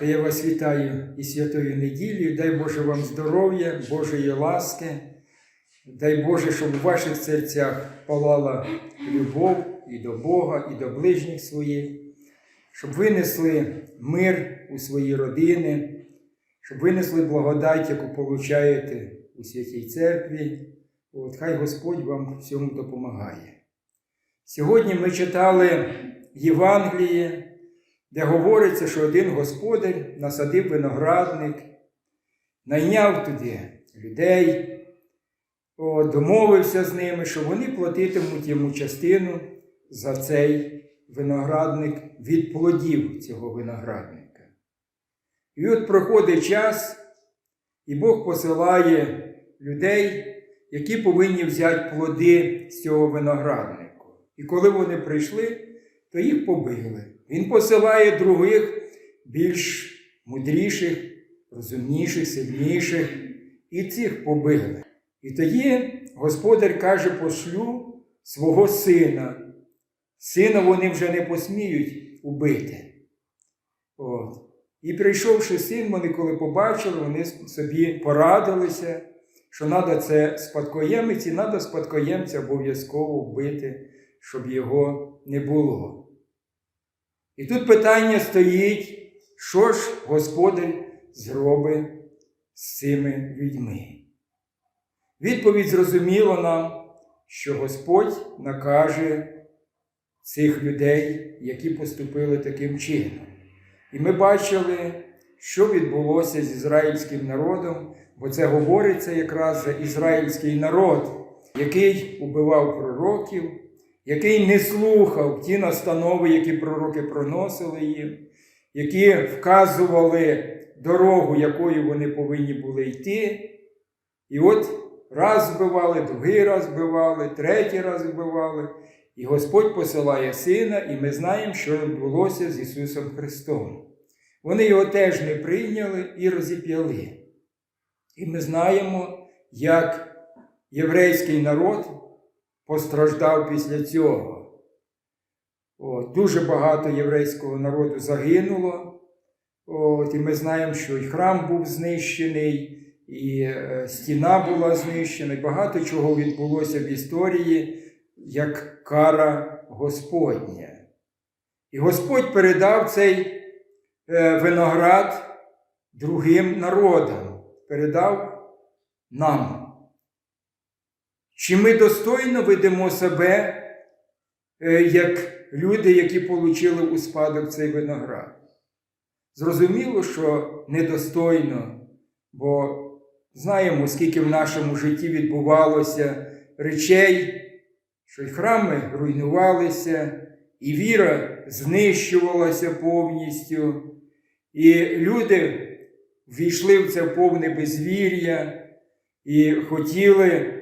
Я вас вітаю і святою неділею. Дай Боже вам здоров'я, Божої ласки. Дай Боже, щоб у ваших серцях палала любов і до Бога, і до ближніх своїх, щоб винесли мир у свої родини, щоб винесли благодать, яку получаєте у святій церкві. От хай Господь вам в цьому допомагає. Сьогодні ми читали Євангеліє, де говориться, що один господар насадив виноградник, найняв туди людей, домовився з ними, що вони платитимуть йому частину за цей виноградник від плодів цього виноградника. І от проходить час, і Бог посилає людей, які повинні взяти плоди з цього винограднику. І коли вони прийшли, то їх побили. Він посилає других, більш мудріших, розумніших, сильніших, і цих побили. І тоді господар каже, пошлю свого сина. Сина вони вже не посміють убити. От. І прийшовши син, вони коли побачили, вони собі порадилися, що треба це спадкоємець, і треба спадкоємця обов'язково вбити, щоб його не було. І тут питання стоїть, що ж господар зробить з цими людьми. Відповідь зрозуміла нам, що Господь накаже цих людей, які поступили таким чином. І ми бачили, що відбулося з ізраїльським народом, бо це говориться якраз за ізраїльський народ, який убивав пророків, який не слухав ті настанови, які пророки проносили їм, які вказували дорогу, якою вони повинні були йти. І от раз вбивали, другий раз вбивали, третій раз вбивали. І Господь посилає сина, і ми знаємо, що відбулося з Ісусом Христом. Вони його теж не прийняли і розіп'яли. І ми знаємо, як єврейський народ постраждав після цього. От, дуже багато єврейського народу загинуло. От, і ми знаємо, що і храм був знищений, і е, стіна була знищена, багато чого відбулося в історії як кара Господня. І Господь передав цей е, виноград другим народам, передав нам. Чи ми достойно ведемо себе е, як люди, які отримали у спадок цей виноград? Зрозуміло, що недостойно, бо знаємо, скільки в нашому житті відбувалося речей, що й храми руйнувалися, і віра знищувалася повністю, і люди ввійшли в це повне безвір'я і хотіли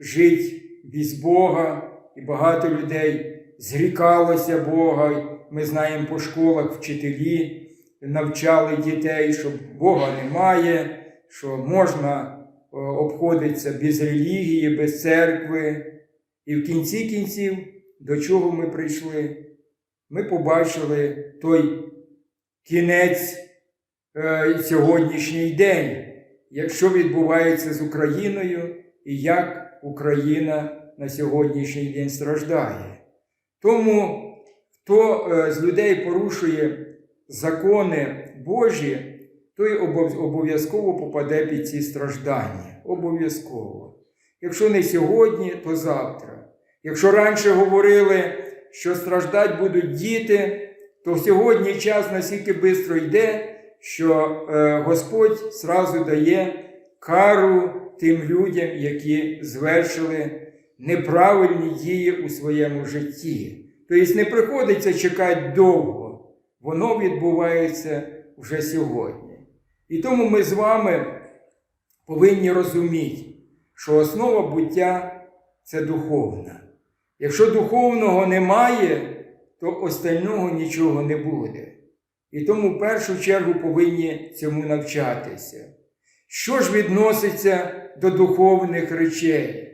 жити без Бога, і багато людей зрікалося Бога. Ми знаємо по школах вчителі навчали дітей, що Бога немає, що можна е, обходитися без релігії, без церкви. І в кінці кінців, до чого ми прийшли, ми побачили той кінець е, сьогоднішній день, якщо відбувається з Україною і як Україна на сьогоднішній день страждає. Тому, хто е, з людей порушує закони Божі, той обов'язково попаде під ці страждання. Обов'язково. Якщо не сьогодні, то завтра. Якщо раніше говорили, що страждать будуть діти, то сьогодні час настільки швидко йде, що е, Господь зразу дає кару тим людям, які звершили неправильні дії у своєму житті. Тобто не приходиться чекати довго, воно відбувається вже сьогодні. І тому ми з вами повинні розуміти, що основа буття це духовна. Якщо духовного немає, то остального нічого не буде. І тому в першу чергу повинні цьому навчатися. Що ж відноситься до духовних речей?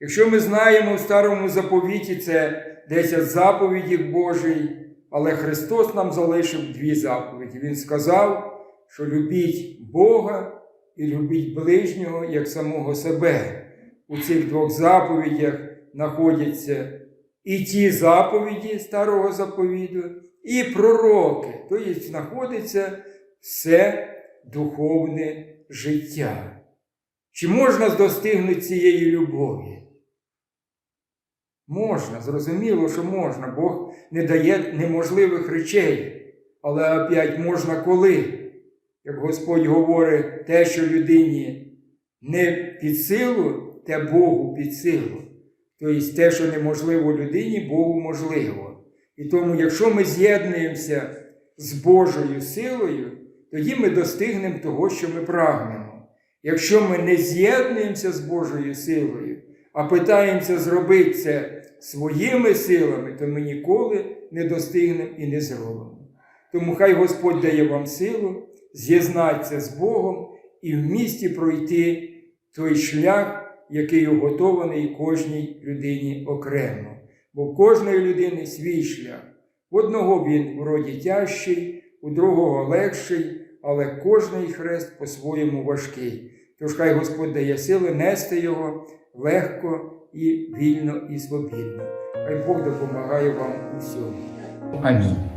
Якщо ми знаємо в старому заповіті це 10 заповідів Божий, Але Христос нам залишив дві заповіді. Він сказав, що любіть Бога і любіть ближнього як самого себе. У цих двох заповідях знаходяться і ті заповіді старого заповіду, і пророки. Тобто знаходиться все духовне життя. Чи можна достигнути цієї любові? Можна, зрозуміло, що можна. Бог не дає неможливих речей. Але опять можна коли? Як Господь говорить, те, що людині не під силу, те Богу під силу. Тобто те, що неможливо людині, Богу можливо. І тому, якщо ми з'єднуємося з Божою силою, тоді ми достигнемо того, що ми прагнемо. Якщо ми не з'єднуємося з Божою силою, а питаємося зробити це своїми силами, то ми ніколи не достигнемо і не зробимо. Тому хай Господь дає вам силу з'єднатися з Богом і в місті пройти той шлях, який уготований кожній людині окремо. Бо в кожної людини свій шлях. В одного він вроді тяжчий, у другого легший, але кожний хрест по-своєму важкий. Тож хай Господь дає сили нести його легко і вільно і свобідно. Хай Бог допомагає вам усьому. Амінь.